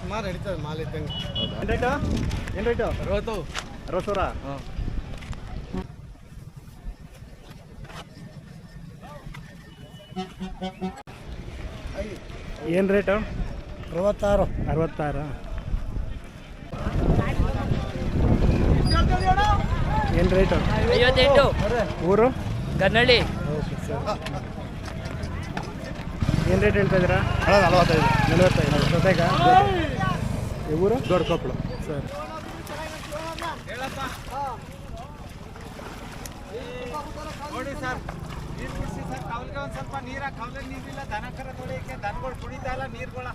ಸುಮಾರು ಹಿಡಿತದೆ ಮಾಲ್ ಇದ್ದಂಗೆ ಏನು ರೇಟು ಏನು ರೇಟು ಅರವತ್ತು ಅರವತ್ತು ಸಾವಿರ ಹಾಂ ಏನು ರೇಟು ಅರವತ್ತಾರು. ಅರವತ್ತಾರು. ಏನು ರೇಟು ಐವತ್ತೆಂಟು. ಊರು? ಕನ್ನಳ್ಳಿ. ಏನು ರೇಟ್ ಹೇಳ್ತಾ ಇದ್ದೀರಾ? ನಲವತ್ತೈದು. ನಲವತ್ತೈದು. ಜೊತೆಗ ಊರು? ದೊಡ್ಡ ಕೊಪ್ಪಳು. ಹೇಳಪ್ಪ ನೋಡಿ ಸರ್ ನೀರು ಬಿಡಿಸಿ ಸರ್ ಕವಲ್ಗೆ ಒಂದು ಸ್ವಲ್ಪ ನೀರ ಕವಲ ನೀರಿಲ್ಲ ದನ ಕರ ತೊಳೆಯಕ್ಕೆ ದನಗಳು ಕುಡಿತಾ ಇಲ್ಲ ನೀರುಗಳ.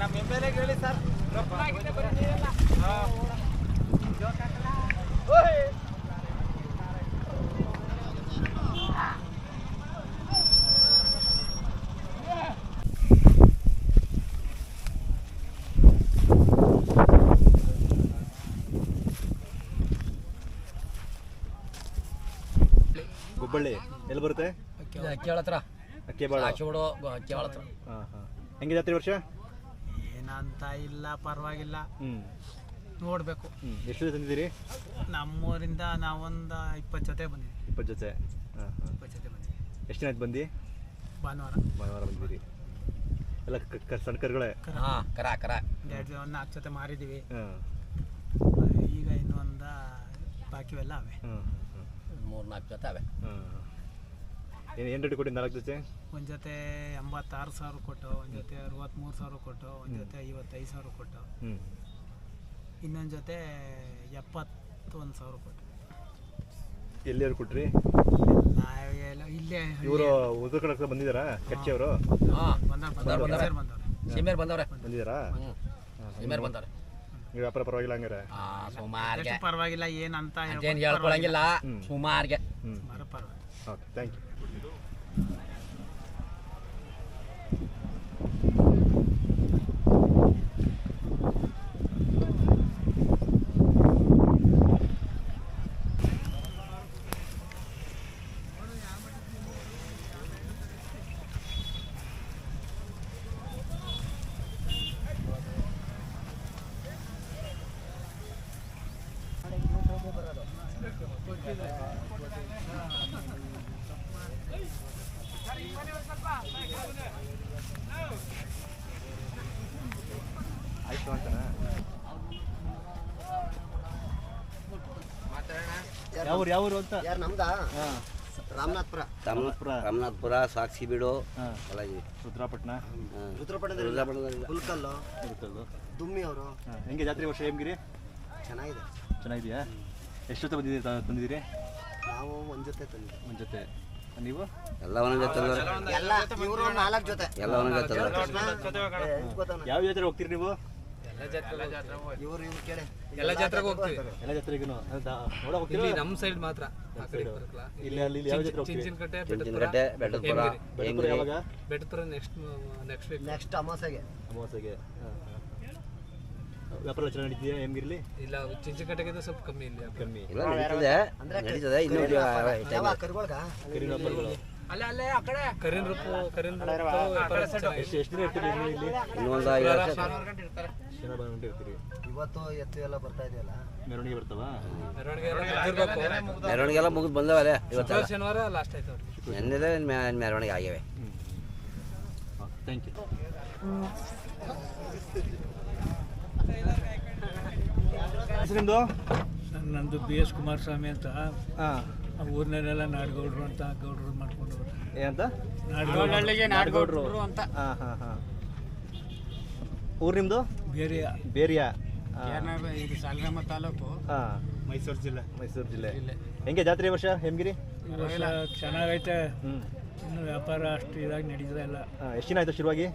ನಮ್ಮ ಎಂ ಎಲ್ ಎಗೆ ಹೇಳಿ ಸರ್. ರೊಕ್ಕ ಆಗಿದೆ ಬರೀ ನೀರಲ್ಲ. ಹಾಂ. ಓಯ್. ಗುಬ್ಬಳ್ಳಿ ಎಲ್ಲಿ ಬರುತ್ತೆ? ಕೇಳತ್ರ ಅಕ್ಕಿಬಾಳ ಆಚೋಡು ಕೇಳತ್ರ ಹಾಂ ಹಾಂ. ಹೆಂಗೆ ಜಾತ್ರೆ ವರ್ಷ? ಏನಂತ ಇಲ್ಲ ಪರವಾಗಿಲ್ಲ. ಹ್ಞೂ ನೋಡಬೇಕು. ಹ್ಞೂ ಎಷ್ಟು ಜೊತೆ ತಂದಿದ್ದೀರಿ? ನಮ್ಮೂರಿಂದ ನಾವೊಂದು ಇಪ್ಪತ್ತು ಜೊತೆ ಬಂದಿದ್ದೀವಿ ಇಪ್ಪತ್ತು ಜೊತೆ. ಹಾಂ ಹಾಂ. ಇಪ್ಪತ್ತು ಜೊತೆ ಬಂದಿದ್ವಿ ಎಷ್ಟು ದಿನ ಬಂದಿ ಬಂದು? ಭಾನುವಾರ. ಭಾನುವಾರ ಬಂದಿದ್ದೀರಿ ಎಲ್ಲ ಕ- ಕ- ಸಣ್ಣ ಕರುಗಳೇ? ಹಾ ಕರ ಕರ. ಎರಡು ಒಂದು ನಾಲ್ಕು ಜೊತೆ ಮಾರಿದ್ದೀವಿ ಹಾಂ. ಈಗ ಇನ್ನೊಂದು ಬಾಕಿವೆಲ್ಲ ಅವೆ. ಹಾಂ ಮೂರ್ ನಾಲ್ಕು ಜೊತೆ ಅವೆ. ಏನು ಏನು ರೇಟ್ ಕೊಟ್ಟು ನಾಲ್ಕು ಜೊತೆ? ಒಂದು ಜೊತೆ ಎಂಬತ್ತಾರು ಸಾವಿರ ಕೊಟ್ಟು ಒಂದು ಜೊತೆ ಅರವತ್ತ್ಮೂರು ಸಾವಿರ ಕೊಟ್ಟು ಒಂದು ಜೊತೆ ಐವತ್ತೈದು ಸಾವಿರ ಕೊಟ್ಟು. ಹ್ಞೂ ಇನ್ನೊಂದು ಜೊತೆ ಎಪ್ಪತ್ತೊಂದು ಸಾವಿರ ಕೊಟ್ಟು. ಎಲ್ಲಿಯವ್ರು ಕೊಟ್ರಿ? ನಾವೆಲ್ಲ ಇಲ್ಲೇ ಇವರು ಬಂದಿದ್ದಾರಾ? ಕಚ್ಚಿ ಅವರು? ಹಾ ಬಂದವ್ರು ಬಂದವ್ರು, ಬಂದವ್ರು ಸಿಮೇರ್ ಬಂದವ್ರೆ ಬಂದಿದ್ದಾರಾ? ಸಿಮೇರ್ ಬಂದವ್ರೆ. ನೀವು ವ್ಯಾಪಾರ ಪರವಾಗಿಲ್ಲ ಹಂಗಾರೆ? ಆ ಸುಮಾರ್ಗೆ. ಪರವಾಗಿಲ್ಲ ಏನಂತ ಏನು ಹೇಳ್ಕೊಳಂಗಿಲ್ಲ. ಹ್ಮ್. ಸುಮಾರ್ಗೆ. ಪರವಾಗಿಲ್ಲ. ಓಕೆ ಥ್ಯಾಂಕ್ ಯು ಆಯ್ತು ಅಂತನಾ ಯಾವ್ರು ಯಾವ್ರು ಅಂತ? ಯಾರು ನಮ್ದಾ? ಹಾಂ. ರಾಮನಾಥ್ಪುರ. ರಾಮನಾಥ್ಪುರ. ರಾಮನಾಥ್ಪುರ ಸಾಕ್ಷಿ ಬೀಡು. ಹಾಂ. ಎಲ್ಲ ಇದೆ ರುದ್ರಾಪಟ್ಟಣ ರುದ್ರಪಟ್ಟಣದಲ್ಲಿ ರುದ್ರಪಟ್ಟಣದಲ್ಲಿ ಹುಲ್ಕಲ್ಲು. ದುಮ್ಮಿ ಅವರು. ಹಾಂ. ಹೆಂಗೆ ಜಾತ್ರೆ ವರ್ಷ ಹೆಂಗಿರಿ ಚೆನ್ನಾಗಿದೆ. ಚೆನ್ನಾಗಿದೆಯಾ? ಎಷ್ಟು ಜೊತೆ ಬಂದಿದ್ದೀರಿ ತ- ತಂದಿದ್ದೀರಿ ನಾವು ಒಂದ್ ಜೊತೆ ತಂದಿದ್ವಿ. ಒಂದು ಜೊತೆ. ನೀವು? ಎಲ್ಲ ಒಂದ್ ಜೊತೆ ತಂದವ್ರೆ. ಎಲ್ಲ ಇವರು ನಾಲ್ಕು ಜೊತೆ. ಎಲ್ಲ ಒಂದೊಂದು ತಂದವ್ರೆ. ಯಾವ ಜಾತ್ರೆ ಹೋಗ್ತೀರಿ ನೀವು? ಇವ್ರು ಇವ್ರು ಕೇಳಿ. ಎಲ್ಲ ಜಾತ್ರೆಗೆ ಹೋಗ್ತೀವಿ. ಎಲ್ಲ ಜಾತ್ರೆಗೂ ನೋಡ ಇಲ್ಲಿ ನಮ್ಮ ಸೈಡ್ ಮಾತ್ರ. ಆ ಕಡೆ. ಇಲ್ಲಿ ಅಲ್ಲಿ ಯಾವ ಜಾತ್ರೆ ಹೋಗ್ತೀವಿ ಚಿಂಚಿನಕಟ್ಟೆ ಬೆಟ್ಟದಪುರ ಯಾವಾಗ? ನೆಕ್ಸ್ಟ್ ನೆಕ್ಸ್ಟ್ ವೀಕ್ ನೆಕ್ಸ್ಟ್ ಅಮಾಸೆಗೆ ಹಾಂ ವ್ಯಾಪಾರ ಚೆನ್ನಾಗಿ ಹೆಮ್ಗಿರ್ಲಿ ಇಲ್ಲ ಚಿಂಚಿನಕಟ್ಟೆಗಿಂತ ಸ್ವಲ್ಪ ಕಮ್ಮಿ ಇಲ್ಲಿ ಕಮ್ಮಿ. ಇಲ್ಲ ನಡೀತದೆ. ನಡೀತದೆ. ಇನ್ನೂ ಟೈಮ್ ಯಾವ ಕರುಗಳ್ಗ? ಕರಿ ಅಲ್ಲ ಅಲ್ಲೇ ಆ ಕಡೆ. ಕರಿನ್ ರೂಪು ಕರಿನ್ ರೂಪು ಎಷ್ಟು ಎಷ್ಟು ದಿನ ಇರ್ತೀರಿ ಇಲ್ಲಿ? ಇಲ್ಲಿ ಐದು ವರ್ಷ ಶನಿವಾರ ಬಂದು ಇರ್ತೀರಿ? ಇವತ್ತು ಎತ್ತು ಎಲ್ಲ ಬರ್ತಾ ಇದೆಯಲ್ಲ? ಮೆರವಣಿಗೆ ಬರ್ತಾವಾ? ಮೆರವಣಿಗೆ ಎಲ್ಲ ಮುಗಿದು ಬಂದವಲ್ಲ ಇವತ್ತು ಶನಿವಾರ ಲಾಸ್ಟ್ ಆಯ್ತು ನೆನ್ನೆದೇ ಮೆರವಣಿಗೆ ಆಗಿವೆ ಥ್ಯಾಂಕ್ ಯು ಹೆಸರಿಂದು? ನಂದು ಬಿ ಎಸ್ ಕುಮಾರಸ್ವಾಮಿ ಅಂತ. ಊರಿನಲ್ಲೆಲ್ಲ ನಾಡಗೌಡರು ಅಂತ ಗೌಡರು ಮಾಡ್ಕೊಂಡು ಏನಂತ? ನಾಡಗೌಡರಿಗೆ ನಾಡಗೌಡ್ರು. ಅಂತ. ಹಾಂ ಹಾಂ ಹಾಂ. ಊರು ನಿಮ್ಮದು ಬೇರೆ ಬೇರಿಯಾ ಇದು ಸಾಲಗ್ರಾಮ ತಾಲೂಕು ಹಾಂ. ಮೈಸೂರು ಜಿಲ್ಲೆ. ಮೈಸೂರು ಜಿಲ್ಲೆ. ಹೆಂಗೆ ಜಾತ್ರೆ ಈ ವರ್ಷ ಹೆಮ್ಗಿರಿ? ಎಲ್ಲ ಚೆನ್ನಾಗೈತೆ. ಹ್ಞೂ ಇನ್ನು ವ್ಯಾಪಾರ ಅಷ್ಟು ಇದಾಗಿ ನಡೀತದೆ ಇಲ್ಲ. ಹಾಂ ಎಷ್ಟು ದಿನ ಆಯಿತು ಶುರುವಾಗಿ?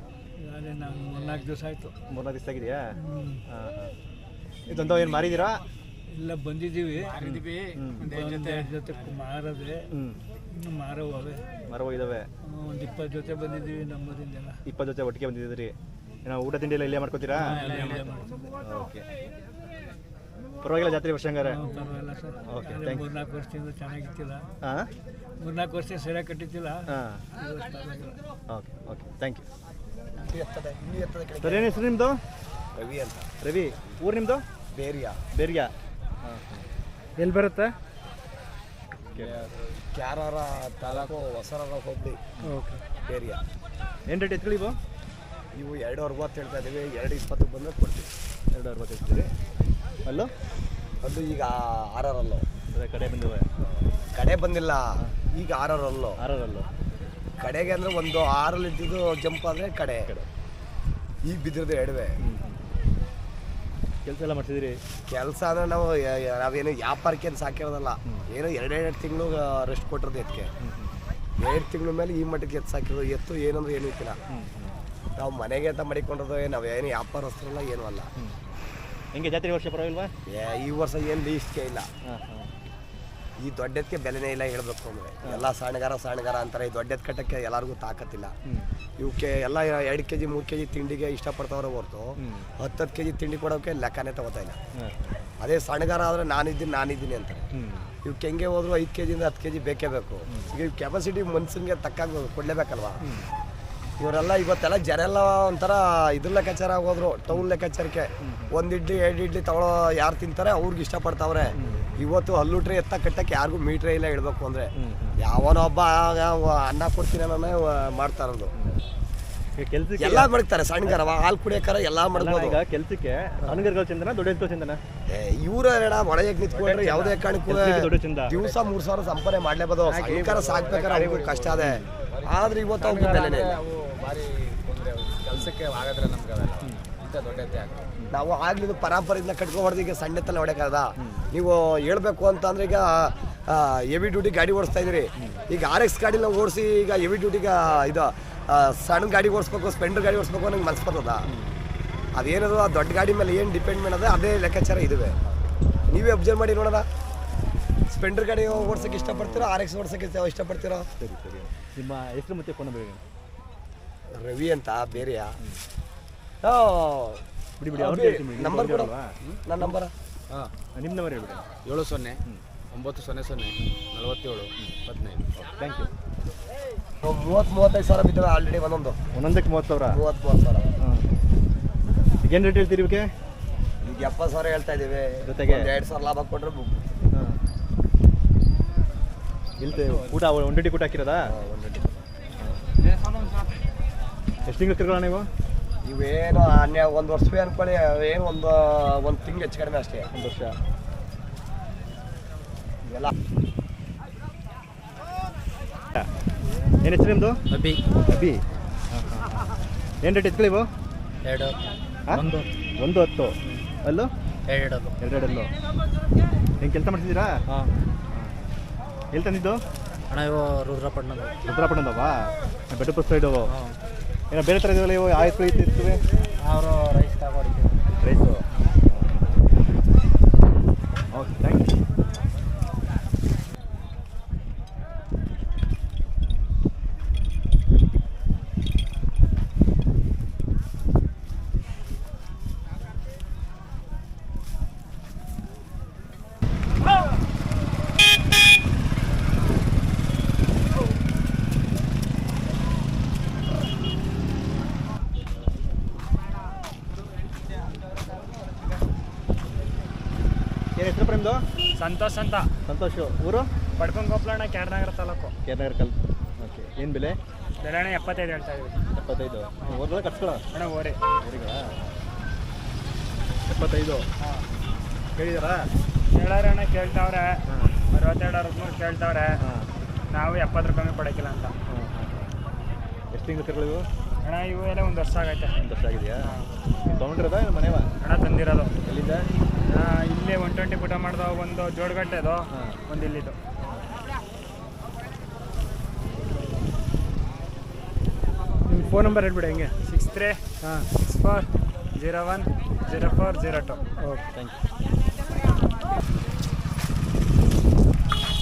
ಅದೇ ಮೂರ್ನಾಲ್ಕು ದಿವಸ ಆಯಿತು. ಮೂರ್ನಾಲ್ಕು ದಿವಸ ಆಗಿದೆಯಾ? ಹಾಂ ಹಾಂ. ಇದೊಂದು ಏನು ಮಾರಿದ್ದೀರಾ ಇಲ್ಲ ಬಂದಿದ್ದೀವಿ. ಒಂದು ಎರಡು ಜೊತೆ. ಮಾರದೆ. ಹ್ಞೂ ಇನ್ನು ಮಾರವವೆ ಮರ ಹೋಗಿದ್ದಾವೆ ಒಂದು ಇಪ್ಪತ್ತು ಜೊತೆ ಬಂದಿದ್ದೀವಿ ನಮ್ಮೂರಿಂದೆಲ್ಲ. ಇಪ್ಪತ್ತು ಜೊತೆ ಒಟ್ಟಿಗೆ ಬಂದಿದ್ದೀರಿ. ಏನೋ ಊಟ ತಿಂಡಿ ಎಲ್ಲ ಇಲ್ಲೇ ಮಾಡ್ಕೋತೀರಾ? ಇಲ್ಲೇ ಓಕೆ. ಪರವಾಗಿಲ್ಲ ಜಾತ್ರೆ ವರ್ಷ ಹಂಗಾರೆ you. ಮೂರ್ನಾಲ್ಕು ವರ್ಷದಿಂದ ಚೆನ್ನಾಗಿತ್ತಿಲ್ಲ. ಹಾಂ? ಮೂರ್ನಾಲ್ಕು ವರ್ಷ ಸರಿಯಾಗಿ ಕಟ್ಟಿತ್ತಿಲ್ಲ. ಹಾಂ. Okay okay thank you sir ಏನು ಹೆಸರು ನಿಮ್ಮದು ರವಿ ಅಂತ. ರವಿ ಊರು ನಿಮ್ಮದು ಬೇರಿಯಾ. ಬೇರಿಯಾ. ಎಲ್ಲಿ ಬರುತ್ತೆ? ಕ್ಯಾರಾರ ತಾಲೂಕು ಹೊಸರ ಹೋಗ್ಲಿ ಓಕೆ. ಬೇರಿಯಾ. ಏನು ರೇಟ್ ಎತ್ಕೊಳ್ಳಿ ಇವು? ಇವು ಎರಡು ಅರವತ್ತು ಹೇಳ್ತಾ ಇದ್ದೀವಿ ಎರಡು ಇಪ್ಪತ್ತಕ್ಕೆ ಬಂದಾಗ ಕೊಡ್ತೀವಿ. ಎರಡು ಅರವತ್ತು ಹೇಳ್ತೀವಿ ಅಲ್ಲೋ? ಅದು ಈಗ ಆರರಲ್ಲು. ಅದೇ ಕಡೆ ಬಂದಿವೆ ಕಡೆ ಬಂದಿಲ್ಲ ಈಗ ಆರರಲ್ಲು. ಆರರಲ್ಲೋ. ಕಡೆಗೆ ಅಂದರೆ ಒಂದು ಆರಲ್ಲಿ ಇದ್ದಿದ್ದು ಜಂಪ್ ಆದರೆ ಕಡೆ. ಈಗ ಬಿದ್ದಿರೋದು ಎಡವೆ. ಕೆಲಸ ಎಲ್ಲ ಮಾಡ್ತಿದ್ದೀರಿ? ಕೆಲಸ ಅಂದರೆ ನಾವು ನಾವೇನು ವ್ಯಾಪಾರಕ್ಕೆ ಏನು ಸಾಕಿರೋದಲ್ಲ ಏನೋ ಎರಡೆರಡು ತಿಂಗಳು ರೆಸ್ಟ್ ಕೊಟ್ಟಿರೋದು ಎತ್ತಿಗೆ ಎರಡು ತಿಂಗಳ ಮೇಲೆ ಈ ಮಟ್ಟಕ್ಕೆ ಎತ್ತು ಸಾಕಿರೋದು ಎತ್ತು ಏನಂದ್ರೆ ಏನು ಇತ್ತಿಲ್ಲ ನಾವು ಮನೆಗೆ ಅಂತ ಮಡಿಕೊಂಡಿರೋದು ನಾವೇನು ವ್ಯಾಪಾರಸ್ಥರಲ್ಲ ಏನು ಅಲ್ಲ. ಹೆಂಗೆ ಜಾತ್ರೆ ವರ್ಷ ಪರವಾಗಿಲ್ವಾ? ಏ, ಈ ವರ್ಷ ಏನು ಲೀಸ್ಟ್ಗೆ ಇಲ್ಲ. ಈ ದೊಡ್ಡದಕ್ಕೆ ಬೆಲೆನೇ ಇಲ್ಲ ಹೇಳಬೇಕು ಅಂದರೆ ಎಲ್ಲ ಸಣ್ಣಗಾರ ಸಣ್ಣಗಾರ ಅಂತಾರೆ ಈ ದೊಡ್ಡದ ಕಟ್ಟಕ್ಕೆ ಎಲ್ಲರಿಗೂ ತಾಕತ್ತಿಲ್ಲ. ಇವಕ್ಕೆ ಎಲ್ಲ ಎರಡು ಕೆ ಜಿ ಮೂರು ಕೆ ಜಿ ತಿಂಡಿಗೆ ಇಷ್ಟಪಡ್ತಾವ್ರೆ ಹೊರತು ಹತ್ತು ಕೆ ಜಿ ತಿಂಡಿ ಕೊಡೋಕೆ ಲೆಕ್ಕನೇ ತಗೋತಾ ಇಲ್ಲ. ಅದೇ ಸಣ್ಣಗಾರ ಆದರೆ ನಾನಿದ್ದೀನಿ ನಾನಿದ್ದೀನಿ ಅಂತಾರೆ. ಇವಕ್ಕೆ ಹೆಂಗೆ ಹೋದ್ರು ಐದು ಕೆ ಜಿಯಿಂದ ಹತ್ತು ಕೆ ಜಿ ಬೇಕೇ. ಬೇಕು ಈಗ ಇವ್ ಕೆಪಾಸಿಟಿ ಮನ್ಸಿಗೆ ತಕ್ಕಾಗ ಕೊಡಲೇಬೇಕಲ್ವಾ? ಇವರೆಲ್ಲ ಇವತ್ತೆಲ್ಲ ಜನ ಎಲ್ಲ ಒಂಥರ ಇದ್ರ ಲೆಕ್ಕಾಚಾರ ಆಗೋದ್ರು. ಟೌನ್ ಲೆಕ್ಕಾಚಾರಕ್ಕೆ. ಒಂದು ಇಡ್ಲಿ ಎರಡು ಇಡ್ಲಿ ತಗೊಳ್ಳೋ ಯಾರು ತಿಂತಾರೆ ಅವ್ರಿಗೆ ಇಷ್ಟಪಡ್ತಾವ್ರೆ. ಇವತ್ತು ಹಲ್ಲುಟ್ರೆ ಎತ್ತ ಕಟ್ಟಕ್ಕೆ ಯಾರಿಗೂ ಮೀಟ್ರೇ ಇಲ್ಲ ಹೇಳ್ಬೇಕು ಅಂದರೆ. ಯಾವನೋ ಆಗ ಅನ್ನ ಕೊಡ್ತೀನಿ ಅನ್ನೋನೇ ಮಾಡ್ತಾ ಇರೋದು. ಈಗ ಕೆಲ್ಸಕ್ಕೆ ಎಲ್ಲ ಮಾಡ್ತಾರೆ ಸಣ್ಣಗಾರ ಹಾಲು ಕುಡಿಯೋಕಾರ ಎಲ್ಲ ಮಾಡ್ಬೋದು. ಈಗ ಕೆಲ್ಸಕ್ಕೆ ಸಣ್ಣಗರ್ಗಳ ಚಿಂತನ ದೊಡ್ಡ ಚಿಂತನ? ಚಂದನ ಇವ್ರ ಒಳಗೆ ನಿಂತ್ಕೊಂಡ್ರೆ ಯಾವುದೇ ಕಾರಣಕ್ಕೂ ದಿವಸ ಮೂರ್ ಸಾವಿರ ಸಂಪಾದನೆ ಮಾಡ್ಲೇಬೋದು. ಸಣ್ಣಕಾರ ಸಾಕ್ಬೇಕಾದ್ರೆ ಅವ್ರಿಗೂ ಕಷ್ಟ ಅದೇ. ಆದ್ರೆ ಇವತ್ತು ಅವ್ರಿಗೆ ಬೆಲೆನೇ ಭಾರಿ ತೊಂದರೆ ಕೆಲಸಕ್ಕೆ ಆಗದ್ರೆ ನಮ್ಗೆ ಅವೆಲ್ಲ ಇಂಥ ದೊಡ್ಡ ಎತ್ತೆ ಆಗ್ತದೆ. ನಾವು ಆಗ್ಲಿದ್ದು ಪರಂಪರೆಯಿಂದ ಕಟ್ಕೊ ಹೊಡೆದು ಈಗ ಸಣ್ಣ ತಲೆ ಹೊಡೆಯಕ್ಕದ ನೀವು ಹೇಳ್ಬೇಕು ಅಂತಂದ್ರೆ ಈಗ ಹೆವಿ ಡ್ಯೂಟಿ ಗಾಡಿ ಓಡಿಸ್ತಾ ಇದ್ರಿ ಈಗ ಆರ್ ಎಕ್ಸ್ ಗಾಡಿ ನಾವು ಓಡಿಸಿ ಈಗ ಹೆವಿ ಡ್ಯೂಟಿಗೆ ಇದು ಸಣ್ಣ ಗಾಡಿ ಓಡಿಸ್ಬೇಕು ಸ್ಪೆಂಡರ್ ಗಾಡಿ ಓಡಿಸ್ಬೇಕು ನಂಗೆ ಮನ್ಸು ಬರ್ತದ? ಅದೇನದು ಆ ದೊಡ್ಡ ಗಾಡಿ ಮೇಲೆ ಏನು ಡಿಪೆಂಡ್ ಮಾಡೋದು ಅದೇ ಲೆಕ್ಕಾಚಾರ ಇದುವೆ. ನೀವೇ ಅಬ್ಸರ್ವ್ ಮಾಡಿ ನೋಡೋಣ. ಸ್ಪೆಂಡರ್ ಗಾಡಿ ಓಡಿಸೋಕೆ ಇಷ್ಟಪಡ್ತೀರೋ ಆರ್ ಎಕ್ಸ್ ಓಡಿಸೋಕೆ ಇಷ್ಟಪಡ್ತೀರೋ? ಸರಿ ಸರಿ. ನಿಮ್ಮ ಹೆಸರು ಮತ್ತೆ ಫೋನ್ ರವಿ ಅಂತ ಬೇರೆಯಾ ಬಿಡಿ ಬಿಡಿ ಅವ್ರು ಹೇಳ್ತೀನಿ ಬಿಡಿ. ನಂಬರ್ ಕೊಡು. ಅಲ್ವಾ? ನನ್ನ ನಂಬರ ಹಾಂ. ನಿಮ್ಮ ನಂಬರ್ ಹೇಳ್ಬಿಡಿ. ಏಳು ಸೊನ್ನೆ ಒಂಬತ್ತು ಸೊನ್ನೆ ಸೊನ್ನೆ ನಲವತ್ತೇಳು ಹದಿನೈದು. ಥ್ಯಾಂಕ್ ಯು ಮೂವತ್ತು ಮೂವತ್ತೈದು ಸಾವಿರ ಬಿದ್ದಾವೆ ಆಲ್ರೆಡಿ ಒಂದೊಂದು. ಒಂದೊಂದಕ್ಕೆ ಮೂವತ್ತು ಸಾವಿರ? ಮೂವತ್ತು ಮೂವತ್ತು ಸಾವಿರ. ಹಾಂ. ಏನು ರೇಟ್ ಹೇಳ್ತೀರಿ ಇವಕ್ಕೆ? ಈಗ ಎಪ್ಪತ್ತು ಸಾವಿರ ಹೇಳ್ತಾ ಇದ್ದೀವಿ. ಜೊತೆಗೆ? ಒಂದು ಎರಡು ಸಾವಿರ ಲಾಭ ಕೊಟ್ಟರೆ ಹಾಂ. ಇಲ್ತೆ ಊಟ ಒಂದಡಿ ಊಟ ಹಾಕಿರೋದಾ? ಎಷ್ಟು ತಿಂಗಳು ತಿರ್ಗೋಣ ನೀವು? ಇವೇನು ಅನ್ಯ ಒಂದು ವರ್ಷವೇ ಅನ್ಕೊಳ್ಳಿ ಏನು ಒಂದು ಒಂದು ತಿಂಗಳು ಹೆಚ್ಚು ಕಡಿಮೆ ಅಷ್ಟೇ ಒಂದು ವರ್ಷ. ಇವೆಲ್ಲ ಏನು ಹೆಸರು ನಿಮ್ಮದು ಅಬ್ಬಿ ಅಬ್ಬಿ ಏನು ರೇಟ್ ಎತ್ಕೊಳ್ಳಿ ಇವು ಎರಡು? ಒಂದು. ಒಂದು ಹತ್ತು. ಅಲ್ಲೂ? ಎರಡು ಎರಡೆರಡಲ್ಲೂ. ಹೆಂಗೆ ಕೆಲಸ ಮಾಡ್ತಿದ್ದೀರಾ? ಹಾಂ. ಎಲ್ಲಿ ತಂದಿದ್ದು? ಅಣ್ಣ ಇವು ರುದ್ರಪಟ್ಟಣದ ರುದ್ರಾಪಟ್ಟಣದವಾ ಬೆಟ್ಟಪುರ ಸೈಡು ಏನೋ ಬೇರೆ ಥರ ಇದೆಯಲ್ಲ ಇವು ಆಯ್ತು ಇರ್ತವೆ? ಅವರು ರೈಸ್ ತಗೋರಿ ರೈಸು ಓಕೆ ಥ್ಯಾಂಕ್ ಯು ಏನು ಹೆಸರು ನಿಮ್ಮದು ಸಂತೋಷ್ ಅಂತ. ಸಂತೋಷ್. ಊರು? ಪಡ್ಕೊಂಡು ಕೊಪ್ಪಳಣ್ಣ ಕ್ಯಾರ್ನಗರ ತಾಲೂಕು. ಕೇರ್ನಗರ್ ಕಲ್ ಓಕೆ ಏನು ಬೆಲೆ? ಬೆಲೆ ಅಣ್ಣ ಎಪ್ಪತ್ತೈದು ಹೇಳ್ತಾ ಇದ್ದೀವಿ. ಎಪ್ಪತ್ತೈದು. ಊರ್ಗಳ ಕಟ್ಸ್ಕೊಳ. ಅಣ್ಣ ಓರಿ ಊರಿಗಳ ಎಪ್ಪತ್ತೈದು. ಹಾಂ. ಕೇಳಿದಾರಾ? ಕೇಳಾರೆ ಅಣ್ಣ ಕೇಳ್ತಾವ್ರೆ. ಅರವತ್ತೆರಡು ಅರವತ್ತ್ಮೂರು ಕೇಳ್ತಾವ್ರೆ. ಹಾಂ. ನಾವು ಎಪ್ಪತ್ತು ರೂಪಾಯಿ ಕೊಡಕ್ಕಿಲ್ಲ ಅಂತ. ಎಷ್ಟು ತಿಂಗಳು ತಿರ್ಗಳಿವು ಅಣ್ಣ ಇವು ಎಲ್ಲ ಒಂದು ವರ್ಷ ಆಗೈತೆ. ಒಂದು ವರ್ಷ ಆಗಿದೆಯಾ? ತೊಗೊಂಡಿರೋದಾ ಮನೆವಾ ಅಣ್ಣ ತಂದಿರೋದು. ಎಲ್ಲಿಂದ ಇಲ್ಲೇ ಒನ್ ಟ್ವೆಂಟಿ ಪುಟ ಮಾಡ್ದ ಒಂದು ಜೋಡ್ಗಟ್ಟೆದು ಅದು. ಒಂದು ಇಲ್ಲಿದು. ನಿಮ್ಮ ಫೋನ್ ನಂಬರ್ ಹೇಳ್ಬಿಡಿ ಹೆಂಗೆ? ಸಿಕ್ಸ್ ತ್ರೀ ಹಾಂ. Six four zero one zero four zero two okay thank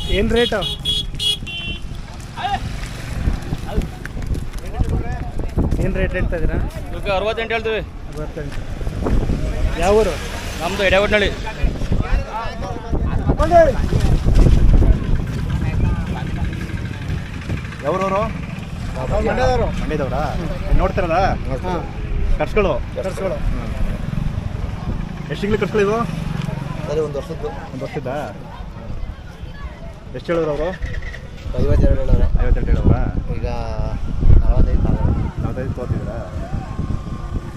you ಏನು ರೇಟು ಏನು ರೇಟ್ ಹೇಳ್ತಾ ಇದ್ದೀರಾ? ಅರವತ್ತೆಂಟು ಹೇಳ್ತೀವಿ. ಅರವತ್ತೆಂಟು. ಯಾವ ಊರು ನಮ್ಮದು ಎಡಗೊಡ್ನಳ್ಳಿ ಯಾವ್ರವರು? ಮಂಡ್ಯದವರಾ. ನೋಡ್ತಾರಲ್ಲ? ಖರ್ಚುಗಳು ಖರ್ಚುಗಳು ಎಷ್ಟು ತಿಂಗಳು ಖರ್ಚುಗಳು ಇವು ಅದೇ ಒಂದು ವರ್ಷದ್ದು. ಒಂದು ವರ್ಷದ ಎಷ್ಟು ಹೇಳಿದ್ರು ಅವರು? ಐವತ್ತೆರಡು ಹೇಳೋರು. ಐವತ್ತೆರಡು ಹೇಳೋರಾ? ಈಗ ನಲವತ್ತೈದು. ನಲ್ವತ್ತೈದು ತೋತಿದ್ದೀರಾ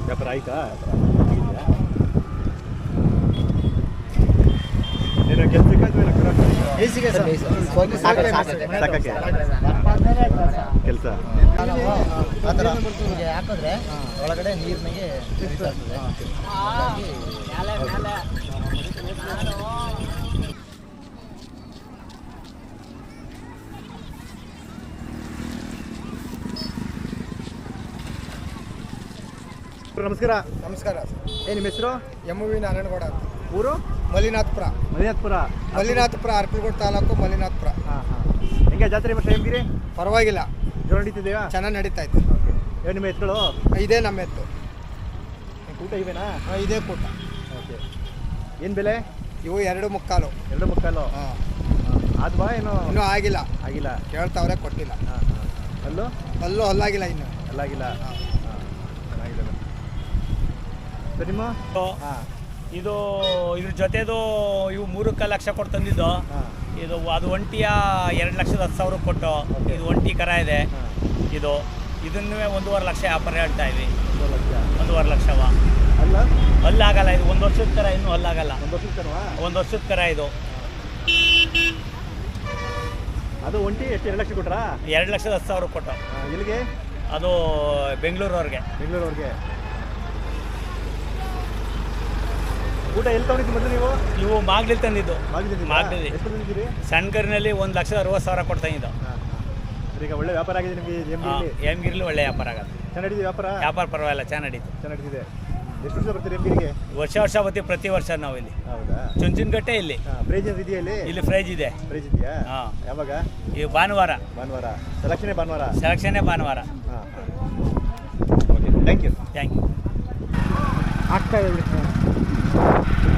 ವ್ಯಾಪಾರ ಆಯ್ತಾ ಏನು ಕೆಲಸಕ್ಕೆ ಅಥವಾ ಸಾಕಕ್ಕೆ ಕೆಲಸ ಆ ಥರ ಹಾಕಿದ್ರೆ ಒಳಗಡೆ ನೀರಿನಿಗೆ ನಮಸ್ಕಾರ. ನಮಸ್ಕಾರ. ಏನ್ ನಿಮ್ಮ ಹೆಸರು? ಎಂ ವಿ ನಾರಾಯಣಗೌಡ ಅಂತ. ಊರು? ಮಲ್ಲಿನಾಥಪುರ ಮಲಿನಾಥ್ಪುರ. ಮಲಿನಾಥ್ಪುರ ಅರ್ಪಿಗೋಡ್ ತಾಲೂಕು ಮಲಿನಾಥ್ಪುರ. ಹಾಂ ಹಾಂ. ಹೆಂಗೆ ಜಾತ್ರೆ ಮತ್ತೆ ಹೆಂಗಿರಿ? ಪರವಾಗಿಲ್ಲ. ಜೋರ ನಡೀತಿದೆಯಾ ಚೆನ್ನಾಗಿ ನಡೀತಾ ಇತ್ತು ಓಕೆ. ಏನು ನಿಮ್ಮ ಎತ್ತುಗಳು? ಇದೇ ನಮ್ಮ ಎತ್ತು. ಊಟ ಇವೇನಾ? ಹಾಂ ಇದೇ ಕೂಟ. ಓಕೆ. ಏನು ಬೆಲೆ? ಇವು ಎರಡು ಮುಕ್ಕಾಲು. ಎರಡು ಮುಕ್ಕಾಲು? ಹಾಂ. ಆದ್ವಾ ಏನು? ಇನ್ನೂ ಆಗಿಲ್ಲ. ಆಗಿಲ್ಲ. ಕೇಳ್ತಾವ್ರೆ ಕೊಟ್ಟಿಲ್ಲ. ಹಾಂ ಹಾಂ ಅಲ್ಲೂ ಅಲ್ಲೂ ಅಲ್ಲಾಗಿಲ್ಲ ಇನ್ನು. ಅಲ್ಲಾಗಿಲ್ಲ? ಹಾಂ. ಹಾಂ ಚೆನ್ನಾಗಿದೆ. ಸರಿಮ್ಮ ನಿಮ್ಮ? ಹಾಂ. ಇದು ಇದ್ರ ಜೊತೆದು ಇವು ಮೂರಕ್ಕೆ ಲಕ್ಷ ಕೊಟ್ಟು ತಂದಿದ್ದು. ಇದು ಅದು ಒಂಟಿಯ ಎರಡು ಲಕ್ಷದ ಹತ್ತು ಸಾವಿರ ಕೊಟ್ಟು ಇದು ಒಂಟಿ ಕರ ಇದೆ. ಇದು ಇದನ್ನು ಒಂದೂವರೆ ಲಕ್ಷ ವ್ಯಾಪಾರ ಹೇಳ್ತಾ ಇದ್ವಿ. ಲಕ್ಷ. ಒಂದೂವರೆ ಲಕ್ಷವ. ಅಲ್ಲ? ಹಲ್ಲಾಗಲ್ಲ ಇದು ಒಂದು ವರ್ಷದ ಕರ ಇನ್ನೂ ಹಲ್ಲಾಗಲ್ಲ. ಒಂದು ವರ್ಷದ ಕರ್ವಾ? ಒಂದು ವರ್ಷದ ಕರ ಇದು. ಅದು ಒಂಟಿ ಎಷ್ಟು ಎರಡು ಲಕ್ಷ ಕೊಟ್ರಾ? ಎರಡು ಲಕ್ಷದ ಹತ್ತು ಸಾವಿರ ಕೊಟ್ಟು. ಇಲ್ಲಿಗೆ ಅದು ಬೆಂಗಳೂರವ್ರಿಗೆ. ಬೆಂಗಳೂರವ್ರಿಗೆ. ಊಟ ಎಲ್ಲಿ ತಗೊಂಡಿದ್ದು ಮೊದಲು ನೀವು? ನೀವು ಮಾಗ್ಲಿಲ್ ತಂದಿದ್ದು. ಮಾಗಿದ್ದೀರಾ? ಮಾಗ್ಲಿಲ್ಲಿ. ಎಷ್ಟು ತಂದಿದ್ದೀರಿ? ಸಣ್ಣ ಕರಿನಲ್ಲಿ ಒಂದು ಲಕ್ಷ ಅರವತ್ತು ಸಾವಿರ ಕೊಡ್ತಾ ಇದ್ದು ಸರ್ ಈಗ ಒಳ್ಳೆ ವ್ಯಾಪಾರ ಆಗಿದೆ ನಿಮಗೆ ಎಂ ಎಮ್ಗಿರ್ಲಿ ಒಳ್ಳೆ ವ್ಯಾಪಾರ ಆಗುತ್ತೆ. ಚೆನ್ನಾಗಿದೆ ವ್ಯಾಪಾರ? ವ್ಯಾಪಾರ ಪರವಾಗಿಲ್ಲ ಚೆನ್ನಾಗಿ ನಡೀತು ಚೆನ್ನಾಗಿದೆ ಎಷ್ಟು ವರ್ಷ ಬರ್ತೀರಿ ಎಮ್ಗಿರಿಗೆ ವರ್ಷ ವರ್ಷ ಬರ್ತೀವಿ ಪ್ರತಿ ವರ್ಷ ನಾವು ಇಲ್ಲಿ. ಹೌದಾ? ಚುಂಚನಕಟ್ಟೆ ಇಲ್ಲಿ. ಏನಾದ್ರು ಇದೆಯಾ ಇಲ್ಲಿ? ಇಲ್ಲಿ ಫ್ರೈಜ್ ಇದೆ. ಫ್ರೈಜ್ ಇದೆಯಾ? ಹಾ. ಯಾವಾಗ? ಈ ಭಾನುವಾರ. ಭಾನುವಾರ. ಸೆಲೆಕ್ಷನ್ ಭಾನುವಾರ? ಸೆಲೆಕ್ಷನ್ನೇ ಭಾನುವಾರ. ಹಾಂ okay thank you thank you ಆಗ್ತಾ ಇದೆ ಬಿಡಿ. Thank you.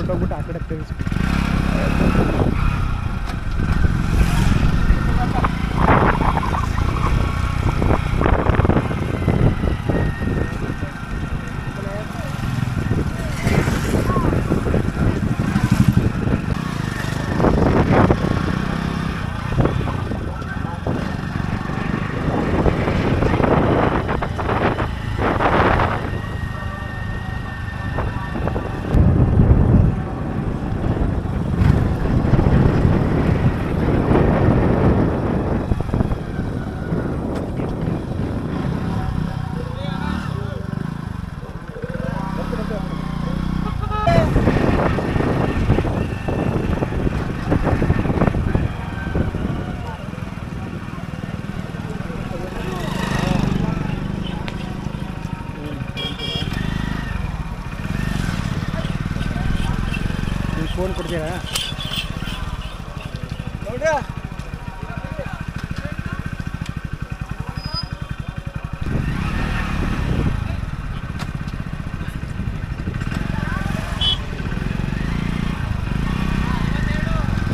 ಅಲ್ಲಿ ಹೊರಟೋಗ್ಬಿಟ್ಟು ಆ ಕಡೆ ತಿರ್ಗಿಸ್ಬಿಟ್ಟು